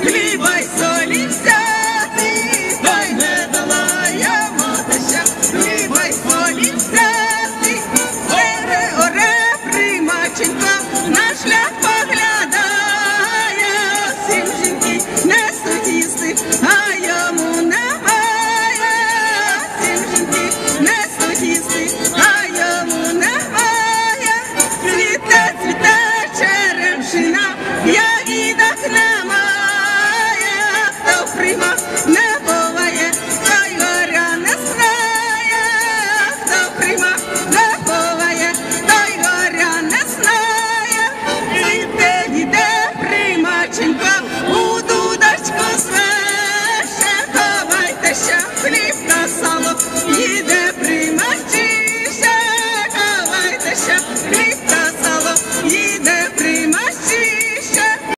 хліба й солі не дала я хліба й солі оре, оре, примаченька, на шлях поглядає, всім жінки несуть їсти, а йому Yeah.